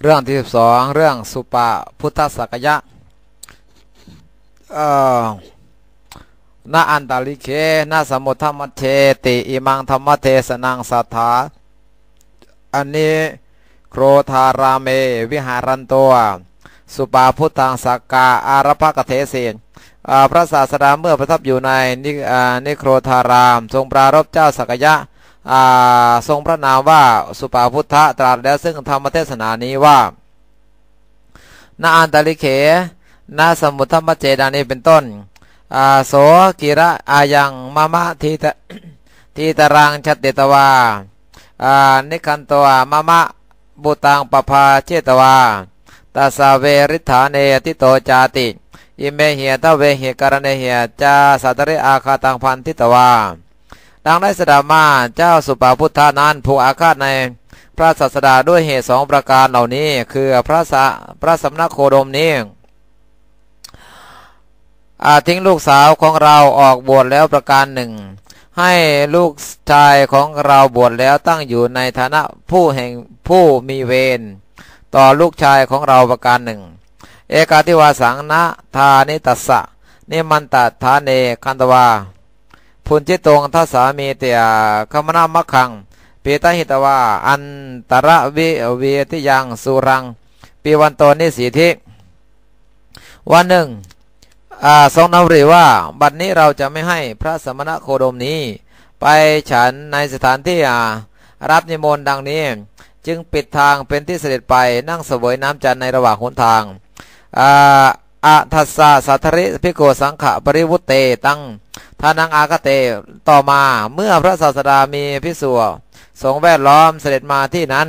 เรื่องที่สิบสองเรื่องสุปาพุทธสักยะเอ่อนาอันตาลิเคนาสมุทธรรมเทติอิมังธรรมเทสนังสัทธาอันนี้โครธารามเม วิหารันตัว สุปาพุทธังสักกาอารภกเทเสนพระศาสดาเมื่อประทับอยู่ในนิโครธาราม ทรงปรารบเจ้าสักยะ ทรงพระนามว่าสุปาพุทธะตรัสแล้วซึ่งธรรมเทศนานี้ว่านาอันตลิเขนาสมุทธมเจดานีเป็นต้นโสกิระอายังมะมะทีตทีตรังชัตเตตวานิคันตัวมะมะบุตังปภาเจตวาตาสาเวริฐานเนติโตจาติ อิเมเหียทเวเหการเนเหียจาสัตริอาคาตังพันทิตวา ดังได้สดามาเจ้าสุปาพุทธานั้นผูกอาฆาตในพระศาสดาด้วยเหตุสองประการเหล่านี้ คือพระสะพระสำนักโคดมนี้อาทิ้งลูกสาวของเราออกบวชแล้วประการหนึ่ง ให้ลูกชายของเราบวชแล้วตั้งอยู่ในฐานะผู้แห่งผู้มีเวรต่อลูกชายของเราประการหนึ่ง เอกาทิวาสังนะทานิตัสสะนิมันตทานเนคันตวา พุนจิตงทัสามีเตียคมนามักขังปีตหิตวาอันตระวิเวทิยังสุรังปีวันตนิสีทิวันหนึ่งทรงนำเรีว่าบัดนี้เราจะไม่ให้พระสมณะโคดมนี้ ไปฉันในสถานที่รับนิมนต์ดังนี้ จึงปิดทางเป็นที่เสด็จไปนั่งเสวยน้ำจันในระหว่างหนทาง อาทัสสะสัทริพิโกสังขะปริวุตเตตั้งทานังอากเตต่อมาเมื่อพระศาสดามีพิสุสงแวดล้อมเสด็จมาที่นั้น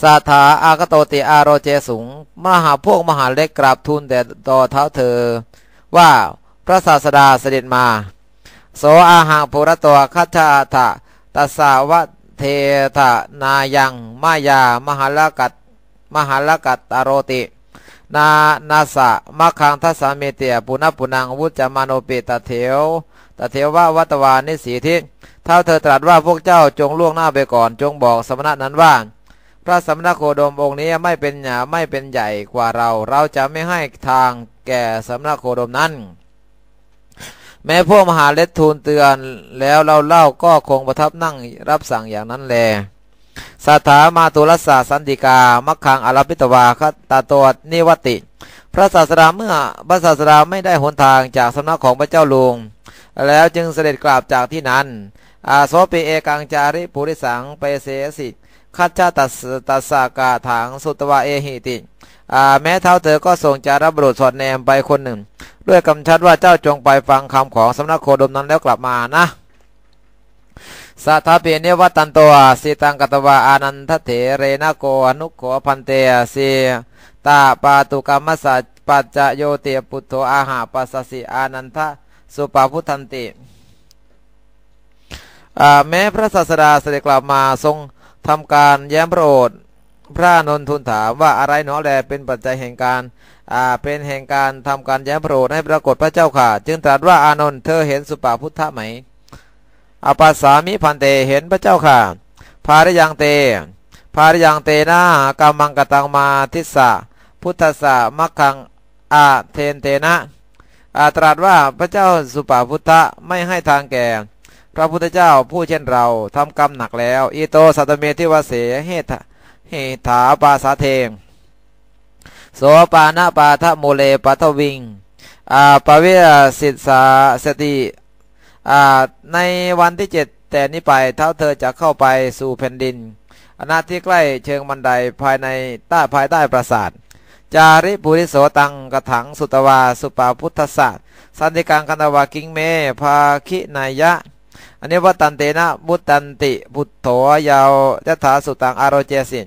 สาถาอากโตติอารเจสุงมหาพวกมหาเล็กกราบทูลแต่ต่อเท้าเธอ ว่าพระศาสดาเสด็จมา โสอาหังภุรตัวคัจฉาทะตัสสาวะเทถะนายังมายามหาลกัตมหาลกัตอโรติ นานาสะมะคังทัสสามีเตียปุณปุนังวุจมาโนปิตเถวตเถวว่าวัตวานิสีทิเท่าเธอตรัสว่าพวกเจ้าจงล่วงหน้าไปก่อน จงบอกสมณะนั้นว่า พระสมณโคดมองค์นี้ไม่เป็นหยาไม่เป็นใหญ่กว่าเรา เราจะไม่ให้ทางแก่สมณโคดมนั้น แม้พวกมหาเลทูลเตือนแล้วเราเล่าก็คงประทับนั่งรับสั่งอย่างนั้นแล สถามาตุลสาสันติกา มักขังอารพิตวาคตาตัวนิวติ พระศาสดาเมื่อพระศาสดาไม่ได้หนทางจากสำนักของพระเจ้าลุง แล้วจึงเสด็จกลับจากที่นั้น อาโสปีเอกังจาริปุริสังไปเสสิขัจาตัสตัสากาถังสุตวะเอหิติแม้เท้าเธอก็ส่งจารับรุษสอดแนมไปคนหนึ่ง ด้วยคำชัดว่าเจ้าจงไปฟังคำของสำนักโคดมนั้นแล้วกลับมานะ สัทธาปีเนวัตันตัวสีตังกตวาอานันทเถเรนโกอนุโขพันเตสีตาปาตุกรรมสัจปัจจโยเตปุตโธอาหาปัสสิอานันทสุปาพุทันติแม้พระศาสดาเสด็จกลับมาทรงทำการแย้มโอษฐ์พระนนทุนถามว่าอะไรหนอแลเป็นปัจจัยแห่งการเป็นแห่งการทำการแย้มโอษฐ์ให้ปรากฏพระเจ้าค่ะ จึงตรัสว่าอานนท์เธอเห็นสุปาพุทธะไหม อปัสสามิพันเตเห็นพระเจ้าค่ะ ภาริยังเต ภาริยังเตนะกามังกตังมาทิสะพุทธสะมักขังอาเทนเตนะอาตรัสว่าพระเจ้าสุปาพุทธะไม่ให้ทางแก่ พระพุทธเจ้าผู้เช่นเราทำกรรมหนักแล้ว อีโตสัตเมทิวเสเหตเหถาปาสาเทงโสปานาปาทะโมเลปัทวิงอาปเวสิสาสติ ในวันที่เจ็ดแต่นี้ไปเท้าเธอจะเข้าไปสู่แผ่นดินอนาที่ใกล้เชิงบันไดภายในใต้ภายใต้ปราสาท จาริปุริโสตังกระถังสุตวาสุปาพุทธศาสตร์สันติกังกันวากิงเมภาคินายะอันนี้วัตันเตนะบุตันติบุตโถยาวยถาสุตังอารโรเจสิน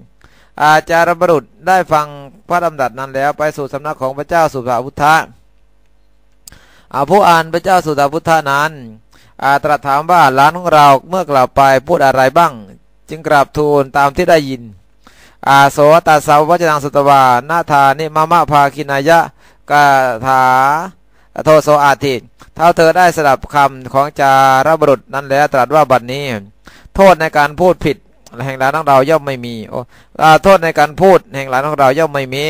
อาจารย์บรุษได้ฟังพระดำดัดนั้นแล้วไปสู่สำนักของพระเจ้าสุภาพุทธะผู้อ่านพระเจ้าสุภาพุทธะนั้น อาตรัสถามว่าหลานของเราเมื่อกลับไปพูดอะไรบ้าง จึงกราบทูลตามที่ได้ยิน อาโสตาสาววจนังสตวานาธานิมามะภาคินายะกาถาโทโสอาทิเท่าเธอได้สดับคำของจารบรุษนั้นแล้วตรัสว่าบัดนี้ โทษในการพูดผิดแห่งหลานของเราย่อมไม่มีโอ้โทษในการพูดแห่งหลานของเราย่อมไม่มี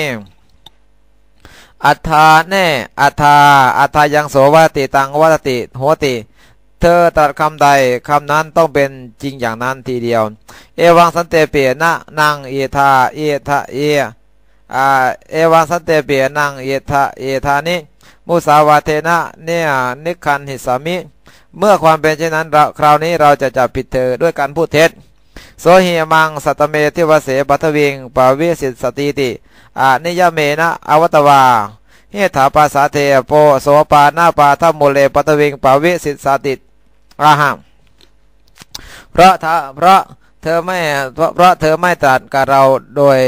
อัฏฐาแน่อัฏฐาอัฏฐายังโสวติตังวัติโหติ เธอตรัสคำใดคำนั้นต้องเป็นจริงอย่างนั้นทีเดียว เอวังสันเตเปนะนางเอธาเอทาเอเอวังสันเตเปนางเอทาเอธานิมุสาวาเทนะเนี่ยนิคันหิสามิ เมื่อความเป็นเช่นนั้นเราคราวนี้เราจะจับผิดเธอด้วยการพูดเท็จโสหิมังสัตเมทิวเสปัทวิงปาวิสิตสติติอานิยเมนะอวตวาเฮถาปาสาเทโปโสปานาปาทัมโมเลปัทวิงปาวิสิตสติ อาหามเพราะเพราะเธอไม่เพราะเธอไม่ตรัสกับเราโดย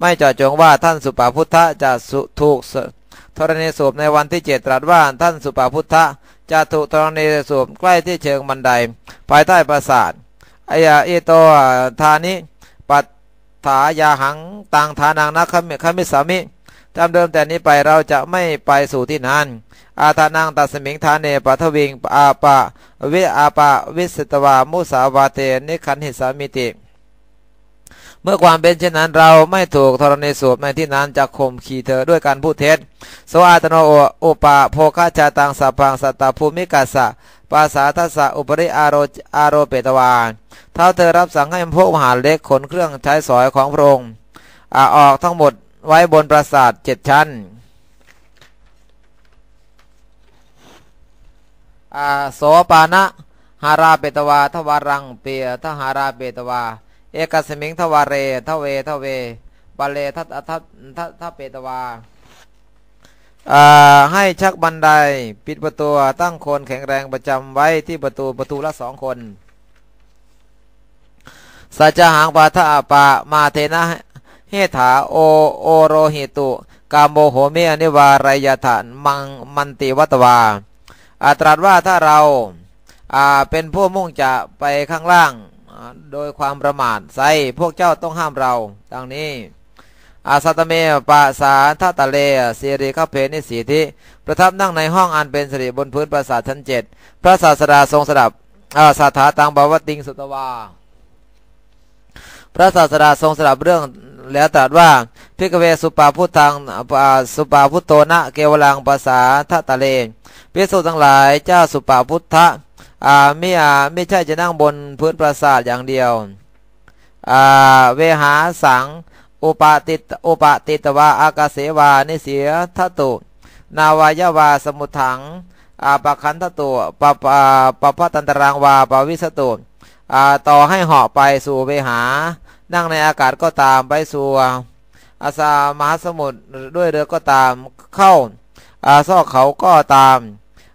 ไม่เจาะจงว่าท่านสุปาพุทธะจะถูกธรณีสูบในวันที่เจ็ดตรัสว่าท่านสุปาพุทธะจะถูกธรณีสูบใกล้ที่เชิงบันได ภายใต้ปราสาทอายาเอโตทานิปัตถายาหังตังทานังนะคมิคมิสามิ จำเดิมแต่นี้ไปเราจะไม่ไปสู่ที่นั้น อาทานังตัสมิงทานเนปัทวิงอาปะวิอาปะวิสตวามุสาวาเตนิคันหิสามิติ เมื่อความเป็นเช่นนั้นเราไม่ถูกธรณีสูบในที่นั้นจะข่มขี่เธอด้วยการพูดเท็จโสอาตโนโอปะโภคาจาตังสัพังสัตตภูมิกัสสะปาสาทัสสะอุปริอารอารเปตวาเท่าเธอรับสั่งให้พวกมหาเล็กขนเครื่องใช้สอยของพระองค์ออกทั้งหมด ไว้บนปราสาทเจ็ดชั้น โสปานะหาราเปตวาทวารังเปียทหาราเปตวา เอกสมิงทวาเรทเวทเวบาเลทัตทัตทัตเปตวาให้ชักบันไดปิดประตูตั้งคนแข็งแรงประจำไว้ที่ประตูประตูละสองคนสัจหังปาทะปะมาเทนะ เฮถาโอโอโรหิตุกามโมโหเมนิวารายฐานมังมันติวัตวาอาตรัสว่าถ้าเราเป็นผู้มุ่งจะไปข้างล่างโดยความประมาทใส่พวกเจ้าต้องห้ามเราดังนี้อาสัตเมปะสาทัตะเลสีริขเพนิสีทิประทับนั่งในห้องอันเป็นสิริบนพื้นปราสาทชั้นเจ็ดพระศาสดาทรงสดับอาสาถาตังบาวติงสุตวา พระศาสดาทรงสดับเรื่อง แล้วตรัสว่าพิกเวสุปาพุทธังสุปาพุทโตนะเกวลังภาษาทัตะเลพิสุทั้งหลายเจ้าสุปาพุทธะอาไม่อาไม่ใช่จะนั่งบนพื้นปราสาทอย่างเดียวอาเวหาสังอุปาติตอุปาติตวาอากาเสวานิเสียทัตุ นาวายาวาสมุทังอาปะคันทตุปะปะปะพตันตรังวาปวิสตุต่อให้เหาะไปสู่เวหา นั่งในอากาศก็ตามไปสู่อาสามหาสมุทรด้วยเรือก็ตามเข้าอาซอกเขาก็ตาม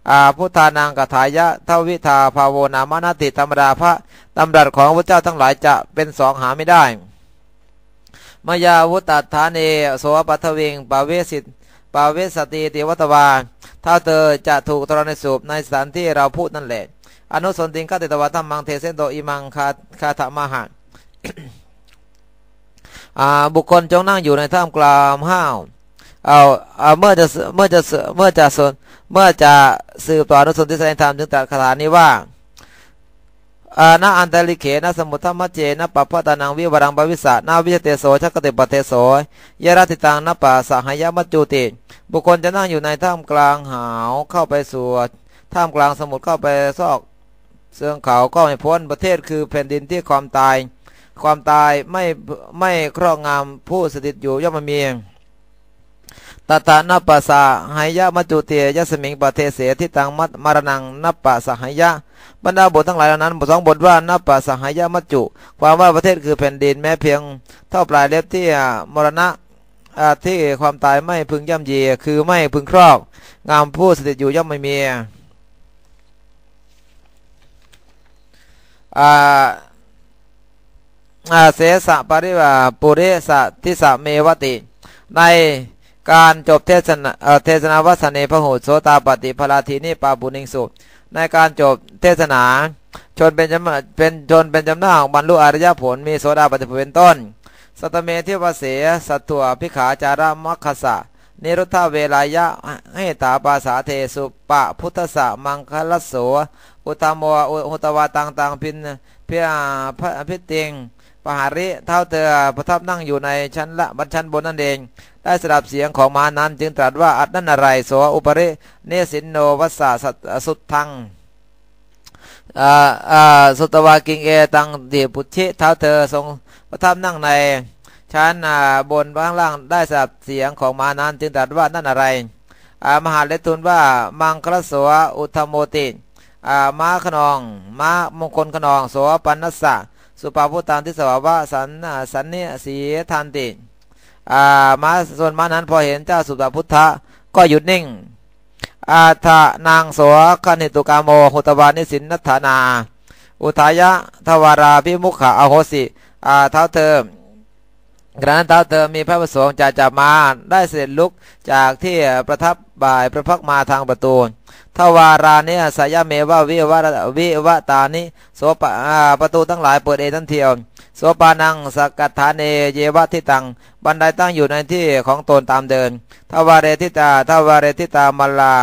อาพุทธานังกถายะทวิทาภาวนามานาติธรรมดาพระตำรัสของพระเจ้าทั้งหลายจะเป็นสองหาไม่ได้ มายาวุตตาเนโสปัทวิงปาเวสิตปาเวสติติวัตวาถ้าเธอจะถูกตรในสูบในสถานที่เราพูดนั่นแหละ อนุสนติงคติตวะธรรมังเทเสนโตอิมังคาคาธรรมหะ บุคคลจงนั่งอยู่ในท่ามกลางห้าวเอาเมื่อจะเมื่อจะเมื่อจะสนเมื่อจะสืบต่ออนุสนธิแสดงธรรมถึงตรัสคาถานี้ว่าอาณาอันตริเขนะสมุทธมัจเจนะปะพะตานังวิวรังบวิสานาวิเตโสชักเตปเทโสยรติตังนปะสหายมัจจุติ บุคคลจะนั่งอยู่ในท่ามกลางหาวเข้าไปสู่ท่ามกลางสมุทรเข้าไปซอกเสื่องเขาก็ไม่พ้นประเทศคือแผ่นดินที่ความตาย ความตายไม่ไม่ครอบงำผู้สถิตอยู่ย่อมมีตถานัปปัสสะหายะมัจจุเตียยสมิงปะเทเสทิตังมัตมารนังนัปปัสสะหายะบรรดาบททั้งหลายเหล่านั้นบทสองบทว่านัปปัสสะหายะมัจจุ ความว่าประเทศคือแผ่นดินแม้เพียงเท่าปลายเล็บที่มรณะที่ความตายไม่พึงย่ำเยีคือไม่พึงครอกงามผู้สถิตอยู่ย่อมไม่มีอ่า เสสะปริวาปุเรสะทิสะเมวติ ในการจบเทศนาเทศนาวัสเนพหุโสตาปฏิพลาทีนี่ปาบุญิงสุในการจบเทศนา ชนเป็นจำเป็นชนเป็นจำหน้าของบรรลุอริยผลมีโสดาปฏิผลเป็นต้น สัตเมทิวเสสัตถวพิขาจารามัคคสะนิรุทธาเวลายะให้ตาปาสาเทสุปะพุทธะมังคลโสอุตามวอุตวาตังตังพินเพียพรพิติง ปหาริเท่าเธอประทับนั่งอยู่ในชั้นละบันชั้นบนนั่นเอง ได้สดับเสียงของมานั้น จึงตรัสว่าอัดนั่นอะไรโสอุปริเนสินโนวัสสะสุดทังสุตวากิงเอตังเดียปุชิเท้าเธอทรงประทับนั่งในชั้นบนบ้างล่างได้สดับเสียงของมานั้น จึงตรัสว่านั่นอะไรมหาเลตุนว่ามังคลสวอุทโมติม้าขนองม้ามงคลขนองโสปันนัสสะ สุปาพุตังที่สวาวะสันสันนิสีทันติม้าส่วนม้านั้นพอเห็นเจ้าสุปาพุทธะก็หยุดนิ่งอาทานางโสคณิตุกาโมหุตวานิสินนัฐานา อุทายะทวาราพิมุขะอโหสิอาเท้าเธอ กระนั้นท้าเธอมีพระประสงค์จะจับมาได้เสด็จลุกจากที่ประทับบ่ายพระพักมาทางประตูทวารานิสายเมวะวิวะวิวะตานิโสปประตูทั้งหลายเปิดเองทันเทียวโสปานังสกัฐานเนเยวะทิตัง บันไดตั้งอยู่ในที่ของตนตามเดินทวาเรทิตาทวาเรทิตามลา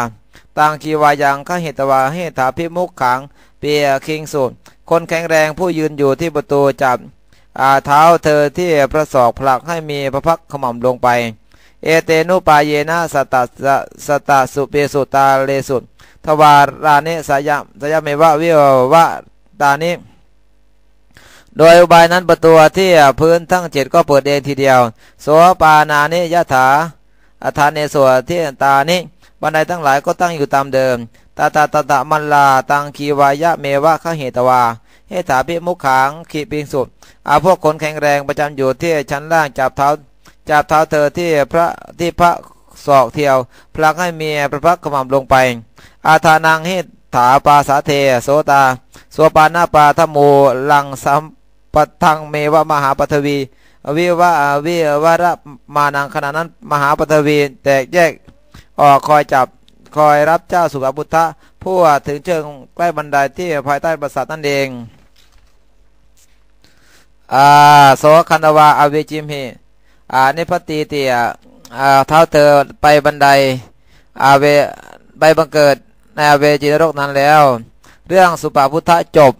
ตังคีวายังขหิตวาเหถาพิมุขขังเปียคิงสุคนแข็งแรงผู้ยืนอยู่ที่ประตูจับ อาเท้าเธอที่ประสอบผลักให้มีพระพักขมำลงไป เอเตนุปาเยนะสตาสตาสุเปสุตาเลสุทวารานิสายมสายเมวะวิวะตานิโดยอุบายนั้นประตูที่พื้นทั้งเจ็ดก็เปิดเองทีเดียวโสปานานิยะถาอาธานเนสวที่ตานิบันไดทั้งหลายก็ตั้งอยู่ตามเดิม ตาตาตาตามันลาตังคีวายะเมวะขะเหตวา เฮถาพิมุขังขีปิงสุดอาพวกคนแข็งแรงประจำอยู่ที่ชั้นล่างจับเท้าจับเท้าเธอที่พระที่พระศอกเที่ยว พลักให้เมียพระพักขมำลงไป อาทานังเฮถาปาสาเทโสตาโสปานาปาทมูลังสัมปทังเมวะมหาปทวีวิวะวิวะระมานังขณะนั้นมหาปทวีแตกแยกออกคอยจับคอยรับเจ้าสุภบุตรผู้ถึงเชิงใกล้บันไดที่ภายใต้ปราสาทนั่นเอง อาโสคันวาอเวจิมหิอานิพตีเตียอาเท้าเธอไปบันไดอาเวไปบังเกิดในอเวจิโรกนั้นแล้ว เรื่องสุปาพุทธจบ